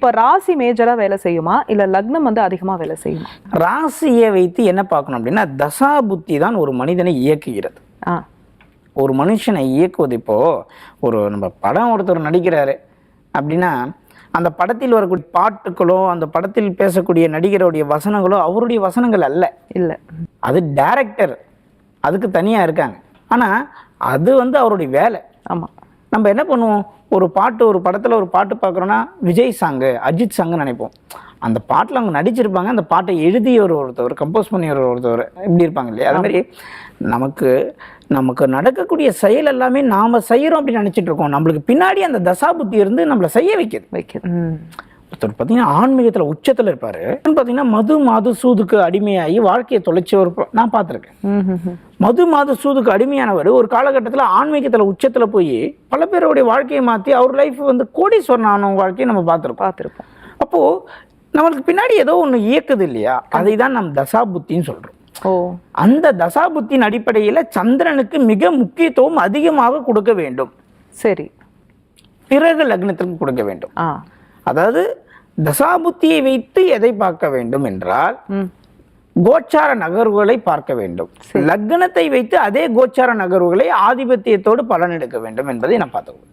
இப்போ ராசி மேஜரா வேலை செய்யுமா? இல்ல லக்னம் வந்து அதிகமா வேலை செய்யுமா? ராசியை வைத்து என்ன பார்க்கணும் அப்படின்னா தசா புத்தி தான் ஒரு மனிதனை இயக்குகிறது. ஒரு மனுஷனை இயக்குவது இப்போ ஒரு நம்ம படம் ஒருத்தர் நடிக்கிறாரு அப்படின்னா அந்த படத்தில் வரக்கூடிய பாட்டுகளோ அந்த படத்தில் பேசக்கூடிய நடிகருடைய வசனங்களோ அவருடைய வசனங்கள் அல்ல. இல்ல. அது டைரக்டர். அதுக்கு தனியாக இருக்காங்க. ஆனால் அது வந்து அவருடைய வேலை. ஆமா. நம்ம என்ன பண்ணுவோம்? ஒரு பாட்டு ஒரு படத்தில் ஒரு பாட்டு பார்க்குறோன்னா விஜய் சாங்கு அஜித் சாங்கு நினைப்போம். அந்த பாட்டில் அவங்க நடிச்சிருப்பாங்க அந்த பாட்டை எழுதியவர் ஒருத்தவர் கம்போஸ் பண்ணியவர் ஒருத்தவர் இப்படி இருப்பாங்க இல்லையா? அது மாதிரி நமக்கு நமக்கு நடக்கக்கூடிய செயல் எல்லாமே நாம் செய்கிறோம் அப்படின்னு நினச்சிட்டு இருக்கோம். நம்மளுக்கு பின்னாடி அந்த தசாபுத்தி இருந்து நம்மளை செய்ய வைக்கிறது வைக்க ஒருத்தர் பார்த்தீங்கன்னா ஆன்மீகத்தில் உச்சத்தில் இருப்பார். பார்த்தீங்கன்னா மது மாது சூதுக்கு அடிமையாகி வாழ்க்கையை தொலைச்சவர் நான் பார்த்துருக்கேன். மது மாது சூதுக்கு அடிமையானவர் ஒரு காலகட்டத்தில் ஆன்மீகத்தில் உச்சத்தில் போய் பல பேருடைய வாழ்க்கையை மாற்றி அவர் லைஃப் வந்து கோடீஸ்வரன் ஆன வாழ்க்கையை நம்ம பார்த்துருக்கோம். பார்த்திருப்போம். அப்போது நம்மளுக்கு பின்னாடி ஏதோ ஒன்று இயக்குது இல்லையா? அதை தான் நம்ம தசாபுத்தின்னு சொல்கிறோம் ஓ. அந்த தசாபுத்தின் அடிப்படையில் சந்திரனுக்கு மிக முக்கியத்துவம் அதிகமாக கொடுக்க வேண்டும். சரி. பிறகு லக்னத்திற்கு கொடுக்க வேண்டும். ஆ. அதாவது தசாபுத்தியை வைத்து எதை பார்க்க வேண்டும் என்றால் கோச்சார நகர்வுகளை பார்க்க வேண்டும். லக்னத்தை வைத்து அதே கோச்சார நகர்வுகளை ஆதிபத்தியத்தோடு பலன் எடுக்க வேண்டும் என்பதை நான் பார்த்துக்கணும்